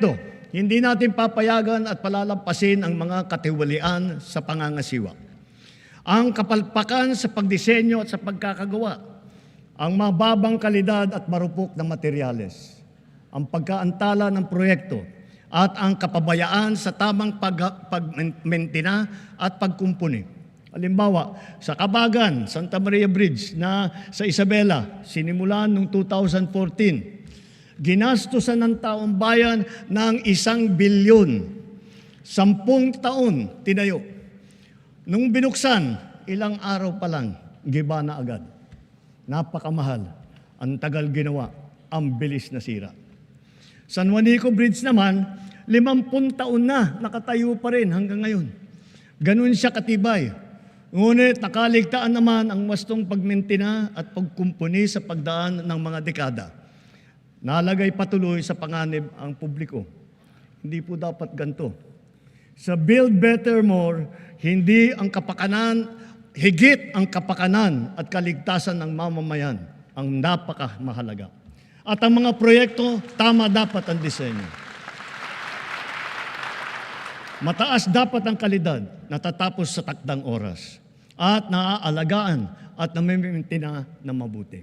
proyekto, hindi natin papayagan at palalampasin ang mga katiwalian sa pangangasiwa. Ang kapalpakan sa pagdisenyo at sa pagkakagawa, ang mababang kalidad at marupok na materyales, ang pagkaantala ng proyekto, at ang kapabayaan sa tamang pag- pagmentina at pagkumpuni. Halimbawa, sa Kabagan, Santa Maria Bridge na sa Isabela, sinimulan noong 2014, ginastusan ng taong bayan ng isang bilyon. Sampung taon tinayo. Nung binuksan, ilang araw pa lang, giba na agad. Napakamahal. Ang tagal ginawa. Ang bilis na sira. San Juanico Bridge naman, limampung taon na nakatayo pa rin hanggang ngayon. Ganun siya katibay. Ngunit nakaligtaan naman ang wastong pagmentina at pagkumpuni sa pagdaan ng mga dekada. Nalagay patuloy sa panganib ang publiko. Hindi po dapat ganito. Sa Build Better More, hindi ang kapakanan, higit ang kapakanan at kaligtasan ng mamamayan ang napakamahalaga. At ang mga proyekto, tama dapat ang disenyo. Mataas dapat ang kalidad, natatapos sa takdang oras, at naaalagaan at namimintina na mabuti.